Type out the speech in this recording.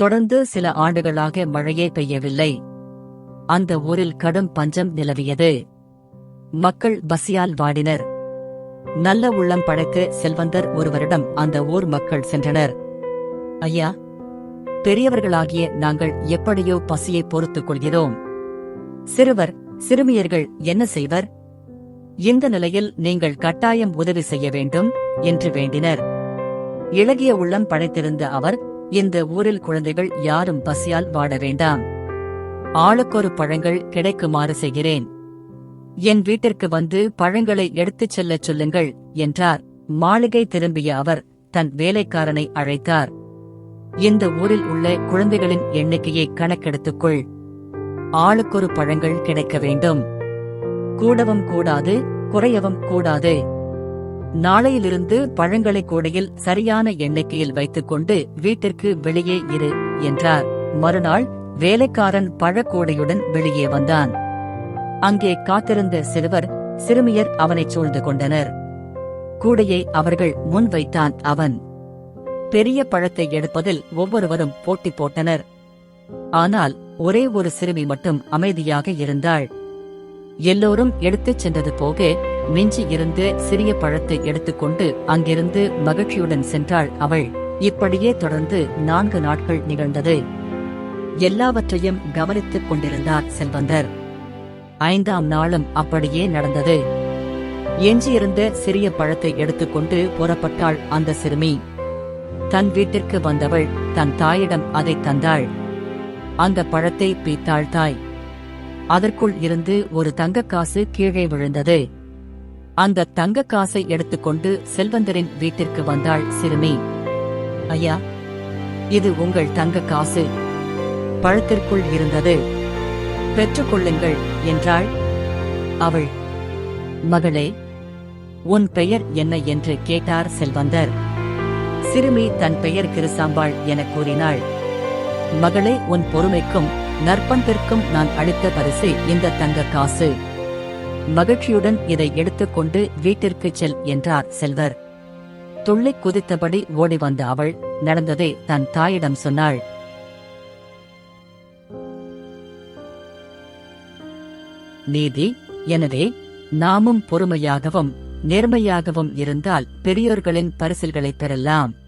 தொடர்ந்து சில ஆண்டுகளாக மழையே பெய்யவில்லை. அந்த ஊரில் கடும் பஞ்சம் நிலவியது. மக்கள் பசியால் வாடினர். நல்ல உள்ளம் படைத்த செல்வந்தர் ஒருவரிடம் அந்த ஊர் மக்கள் சென்றனர். ஐயா பெரியவர்களாகிய நாங்கள் எப்படியோ பசியை பொறுத்துக் கொள்கிறோம். சிறுவர் சிறுமியர்கள் என்ன செய்வர்? இந்த நிலையில் நீங்கள் கட்டாயம் உதவி செய்ய வேண்டும் என்று வேண்டினர். இளகிய உள்ளம் படைத்திருந்த அவர் இந்த ஊரில் குழந்தைகள் யாரும் பசியால் வாட வேண்டாம். ஆளுக்கொரு பழங்கள் கிடைக்குமாறு செய்கிறேன். என் வீட்டிற்கு வந்து பழங்களை எடுத்துச் செல்லச் சொல்லுங்கள் என்றார். மாளிகை திரும்பிய அவர் தன் வேலைக்காரனை அழைத்தார். இந்த ஊரில் உள்ள குழந்தைகளின் எண்ணிக்கையை கணக்கெடுத்துக்கொள். ஆளுக்கொரு பழங்கள் கிடைக்க வேண்டும். கூடவும் கூடாது குறையவும் கூடாது. நாளையிலிருந்து பழங்களை கூடையில் சரியான எண்ணிக்கையில் வைத்துக்கொண்டு வீட்டிற்கு வெளியே இரு என்றார். மறுநாள் வேலைக்காரன் பழக்கூடையுடன் வெளியே வந்தான். அங்கே காத்திருந்த சிறுவர் சிறுமியர் அவனைச் சூழ்ந்து கொண்டனர். கூடையை அவர்கள் முன் வைத்தான் அவன். பெரிய பழத்தை எடுப்பதில் ஒவ்வொருவரும் போட்டி போட்டனர். ஆனால் ஒரே ஒரு சிறுமி மட்டும் அமைதியாக இருந்தாள். எல்லோரும் எடுத்துச் சென்றது போக மிஞ்சி சிறிய பழத்தை எடுத்துக்கொண்டு அங்கிருந்து மகிழ்ச்சியுடன் சென்றாள் அவள். இப்படியே தொடர்ந்து நான்கு நாட்கள் நிகழ்ந்தது. எல்லாவற்றையும் கவனித்துக் கொண்டிருந்தார் செல்வந்தர். ஐந்தாம் நாளும் அப்படியே நடந்தது. எஞ்சியிருந்த சிறிய பழத்தை எடுத்துக்கொண்டு புறப்பட்டாள் அந்த சிறுமி. தன் வீட்டிற்கு வந்தவள் தன் தாயிடம் அதை தந்தாள். அந்த பழத்தை பீத்தாள் தாய். அதற்குள் இருந்து ஒரு தங்கக் காசு கீழே விழுந்தது. அந்த தங்கக் காசை எடுத்துக்கொண்டு செல்வந்தரின் வீட்டிற்கு வந்தாள் சிறுமி. ஐயா இது உங்கள் தங்கக் காசு. பழத்திற்குள் இருந்தது. பெற்றுக்கொள்ளுங்கள் என்றாள். அவள் மகளே உன் பெயர் என்ன? என்று கேட்டார் செல்வந்தர். சிறுமி தன் பெயர் கிருசாம்பாள் என கூறினாள். மகளே உன் பொறுமைக்கும் நற்பண்பிற்கும் நான் அளித்த பரிசு இந்த தங்க காசு. மகிழ்ச்சியுடன் இதை எடுத்துக்கொண்டு வீட்டிற்குச் செல் என்றார் செல்வர். துள்ளி குதித்தபடி ஓடி வந்த அவள் நடந்ததை தன் தாயிடம் சொன்னாள். நீதி எனவே நாமும் பொறுமையாகவும் நேர்மையாகவும் இருந்தால் பெரியோர்களின் பரிசில்களை பெறலாம்.